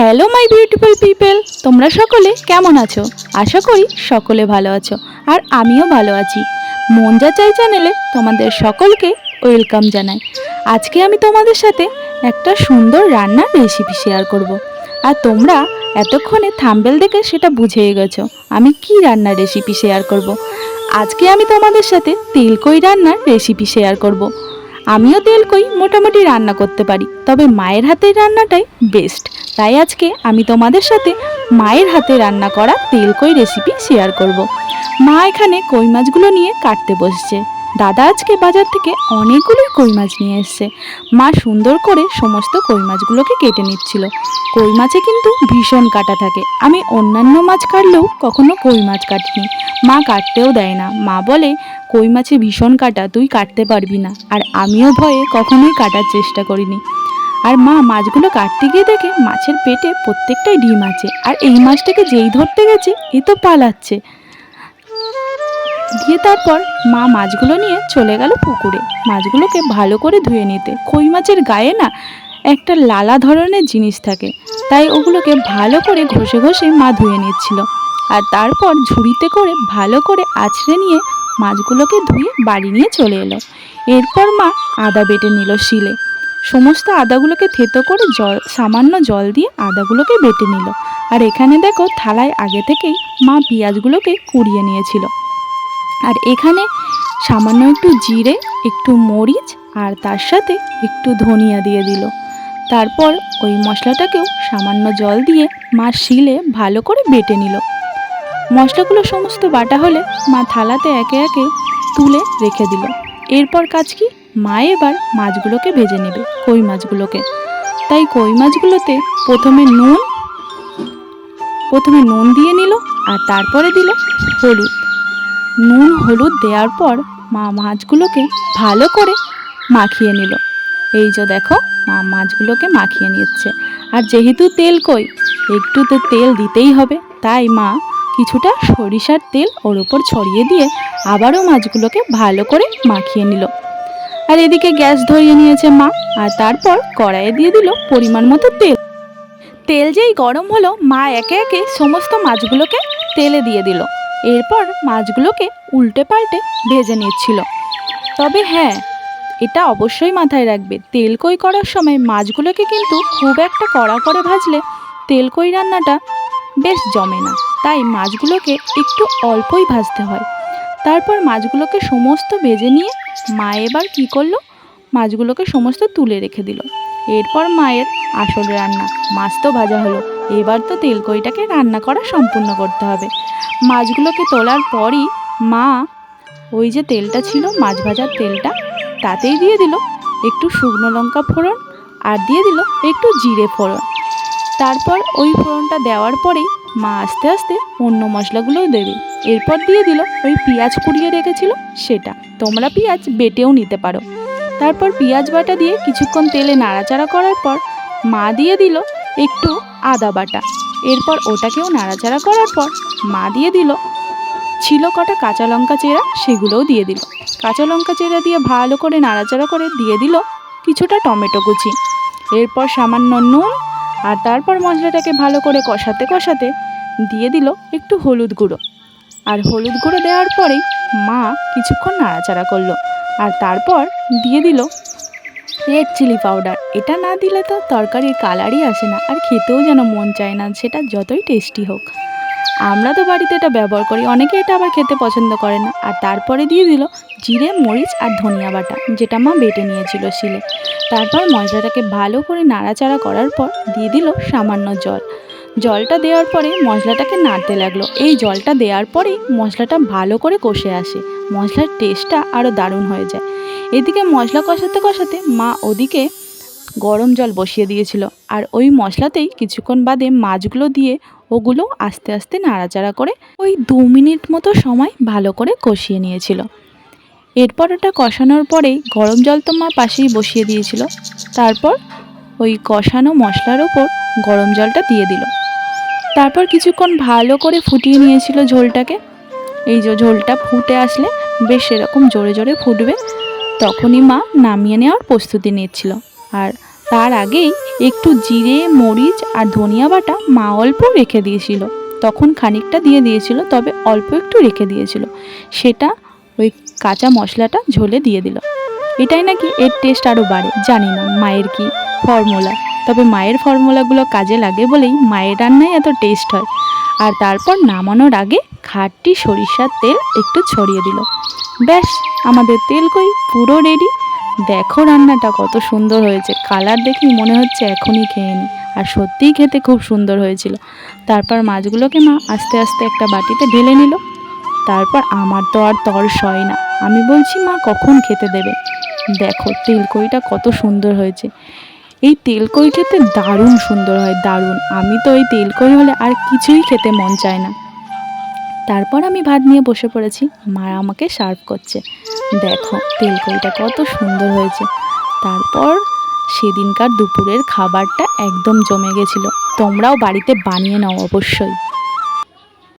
Hello my beautiful people তোমরা সকলে কেমন আছো আশা করি সকলে ভালো আছো, আর আমিও ভালো আছি মন যা চাই চ্যানেলে তোমাদের সকলকে ওয়েলকাম জানাই আজকে আমি তোমাদের সাথে একটা সুন্দর রান্নার রেসিপি শেয়ার করব। আর তোমরা এতক্ষণে থাম্বেল দেখে সেটা বুঝেই গেছো, আমি কি রান্নার রেসিপি শেয়ার করব। আজকে আমি তোমাদের সাথে তেলকই রান্নার রেসিপি শেয়ার করব। আমিও তেল কই, মোটামুটি রান্না করতে পারি। তবে মায়ের হাতের রান্নাটাই বেস্ট তাই আজকে আমি তোমাদের সাথে মায়ের হাতে রান্না করা তেল কই রেসিপি শেয়ার করব। মা এখানে কই মাছগুলো নিয়ে কাটতে বসছে। দাদা আজকে বাজার থেকে অনেকগুলোই কই মাছ নিয়ে এসছে। মা সুন্দর করে সমস্ত কই মাছগুলোকে কেটে নিচ্ছিল। কই মাছে কিন্তু ভীষণ কাটা থাকে। আমি অন্যান্য মাছ কাটলেও কখনো কই মাছ কাটিনি। মা কাটতেও দেয় না। মা বলে কই মাছে ভীষণ কাটা, তুই কাটতে পারবি না। আর আমিও ভয়ে কখনোই কাটার চেষ্টা করিনি। আর মা, মাছগুলো কাটতে গিয়ে দেখে মাছের পেটে প্রত্যেকটাই ডিম আছে। আর এই মাছটাকে যেই ধরতে গেছে, এ তো পালাচ্ছে। দিয়ে তারপর মা মাছগুলো নিয়ে চলে গেল পুকুরে। মাছগুলোকে ভালো করে ধুয়ে নিতে। কই মাছের গায়ে না একটা লালা ধরনের জিনিস থাকে। তাই ওগুলোকে ভালো করে ঘষে ঘষে মা ধুয়ে নিচ্ছিল। আর তারপর ঝুড়িতে করে ভালো করে আছড়ে নিয়ে মাছগুলোকে ধুয়ে বাড়ি নিয়ে চলে এলো। এরপর মা আদা বেটে নিল শিলে। সমস্ত আদাগুলোকে থেতো করে জল, সামান্য জল দিয়ে আদাগুলোকে বেটে নিল। আর এখানে দেখো থালায় আগে থেকেই মা পেঁয়াজগুলোকে কুড়িয়ে নিয়েছিল। আর এখানে সামান্য একটু জিরে, একটু মরিচ আর তার সাথে একটু ধনিয়া দিয়ে দিল। তারপর ওই মশলাটাকেও সামান্য জল দিয়ে মা শিলে ভালো করে বেটে নিল। মশলাগুলো সমস্ত বাটা হলে মা থালাতে একে একে তুলে রেখে দিল। এরপর কাজ কি? মা এবার মাছগুলোকে ভেজে নেবে, কই মাছগুলোকে। তাই কই মাছগুলোতে প্রথমে নুন প্রথমে নুন দিয়ে নিল আর তারপরে দিল হলুদ। নুন হলুদ দেওয়ার পর মা মাছগুলোকে ভালো করে মাখিয়ে নিল। এই যে দেখো, মা মাছগুলোকে মাখিয়ে নিচ্ছে। আর যেহেতু তেল কই একটু তো তেল দিতেই হবে, তাই মা কিছুটা সরিষার তেল ওর ওপর ছড়িয়ে দিয়ে আবারও মাছগুলোকে ভালো করে মাখিয়ে নিল। আর এদিকে গ্যাস ধরিয়ে নিয়েছে মা, আর তারপর কড়াইয়ে দিয়ে দিল পরিমাণ মতো তেল। তেল যেই গরম হলো, মা একে একে সমস্ত মাছগুলোকে তেলে দিয়ে দিল। এরপর মাছগুলোকে উল্টে পাল্টে ভেজে নিচ্ছিল। তবে হ্যাঁ এটা অবশ্যই মাথায় রাখবে, তেল কই করার সময় মাছগুলোকে কিন্তু খুব একটা কড়া করে ভাজলে তেল কই রান্নাটা বেশ জমে না। তাই মাছগুলোকে একটু অল্পই ভাজতে হয়। তারপর মাছগুলোকে সমস্ত ভেজে নিয়ে মা এবার কী করল? মাছগুলোকে সমস্ত তুলে রেখে দিল। এরপর মায়ের আসল রান্না, মাছ তো ভাজা হলো। এবার তো তেলকইটাকে রান্না করা সম্পূর্ণ করতে হবে। মাছগুলোকে তোলার পরই মা ওই যে তেলটা ছিল, মাছ ভাজার তেলটা, তাতেই দিয়ে দিল একটু শুকনো লঙ্কা ফোড়ন আর দিয়ে দিল একটু জিরে ফোড়ন। তারপর ওই ফোড়নটা দেওয়ার পরেই মা আস্তে আস্তে অন্য মশলাগুলোও দেবে। এরপর দিয়ে দিল ওই পেঁয়াজ কুড়িয়ে রেখেছিল সেটা। তোমরা পেঁয়াজ বেটেও নিতে পারো। তারপর পেঁয়াজ বাটা দিয়ে কিছুক্ষণ তেলে নাড়াচাড়া করার পর মা দিয়ে দিল একটু আদা বাটা। এরপর ওটাকেও নাড়াচাড়া করার পর মা দিয়ে দিল ছিল কটা কাঁচা লঙ্কা চেরা, সেগুলোও দিয়ে দিল। কাঁচা লঙ্কা চেরা দিয়ে ভালো করে নাড়াচাড়া করে দিয়ে দিল কিছুটা টমেটো কুচি। এরপর সামান্য নুন আর তারপর মশলাটাকে ভালো করে কষাতে কষাতে দিয়ে দিল একটু হলুদ গুঁড়ো। আর হলুদ গুঁড়ো দেওয়ার পরেই মা কিছুক্ষণ নাড়াচাড়া করল আর তারপর দিয়ে দিল রেড চিলি পাউডার। এটা না দিলে তো তরকারির কালারই আসে না আর খেতেও যেন মন চায় না, সেটা যতই টেস্টি হোক। আমরা তো বাড়িতে এটা ব্যবহার করি। অনেকে এটা আবার খেতে পছন্দ করে না। আর তারপরে দিয়ে দিল জিরে, মরিচ আর ধনিয়া বাটা, যেটা মা বেটে নিয়েছিল শিলে। তারপর মশলাটাকে ভালো করে নাড়াচাড়া করার পর দিয়ে দিল সামান্য জল। জলটা দেওয়ার পরে মশলাটাকে নাড়তে লাগল। এই জলটা দেওয়ার পরেই মশলাটা ভালো করে কষে আসে। মশলার টেস্টটা আরও দারুণ হয়ে যায়। এদিকে মশলা কষাতে কষাতে মা ওদিকে গরম জল বসিয়ে দিয়েছিল। আর ওই মশলাতেই কিছুক্ষণ বাদে মাছগুলো দিয়ে ওগুলো আস্তে আস্তে নাড়াচাড়া করে ওই দু মিনিট মতো সময় ভালো করে কষিয়ে নিয়েছিল। এরপর ওটা কষানোর পরেই গরম জল তো মা পাশেই বসিয়ে দিয়েছিল। তারপর ওই কষানো মশলার ওপর গরম জলটা দিয়ে দিল। তারপর কিছুক্ষণ ভালো করে ফুটিয়ে নিয়েছিল ঝোলটাকে। এই যে ঝোলটা ফুটে আসলে বেশ এরকম জোরে জোরে ফুটবে, তখনই মা নামিয়ে নেওয়ার প্রস্তুতি নিচ্ছিল। আর তার আগেই একটু জিরে, মরিচ আর ধনিয়া বাটা মা অল্প রেখে দিয়েছিল। তখন খানিকটা দিয়ে দিয়েছিল, তবে অল্প একটু রেখে দিয়েছিল। সেটা ওই কাঁচা মশলাটা ঝোলে দিয়ে দিল। এটাই নাকি এর টেস্ট আরও বাড়ে, জানি না, মায়ের কি ফর্মুলা তবে মায়ের ফর্মুলাগুলো কাজে লাগে বলেই মায়ের রান্নায় এত টেস্ট হয়। আর তারপর নামানোর আগে খাটটি সরিষার তেল একটু ছড়িয়ে দিল। ব্যাস, আমাদের তেল কই পুরো রেডি দেখো রান্নাটা কত সুন্দর হয়েছে। কালার দেখেই মনে হচ্ছে এখনই খেয়ে নি। আর সত্যিই খেতে খুব সুন্দর হয়েছিল। তারপর মাছগুলোকে মা আস্তে আস্তে একটা বাটিতে ঢেলে নিল। তারপর আমার তো আর তর সয় না। আমি বলছি, মা, কখন খেতে দেবে? দেখো তেলকইটা কত সুন্দর হয়েছে। এই তেলকই খেতে দারুণ সুন্দর হয়, দারুণ। আমি তো ওই তেলকই হলে আর কিছুই খেতে মন চায় না। তারপর আমি ভাত নিয়ে বসে পড়েছি। মা আমাকে সার্ভ করছে। দেখো তেলকইটা কত সুন্দর হয়েছে। তারপর সেদিনকার দুপুরের খাবারটা একদম জমে গেছিল। তোমরাও বাড়িতে বানিয়ে নাও অবশ্যই।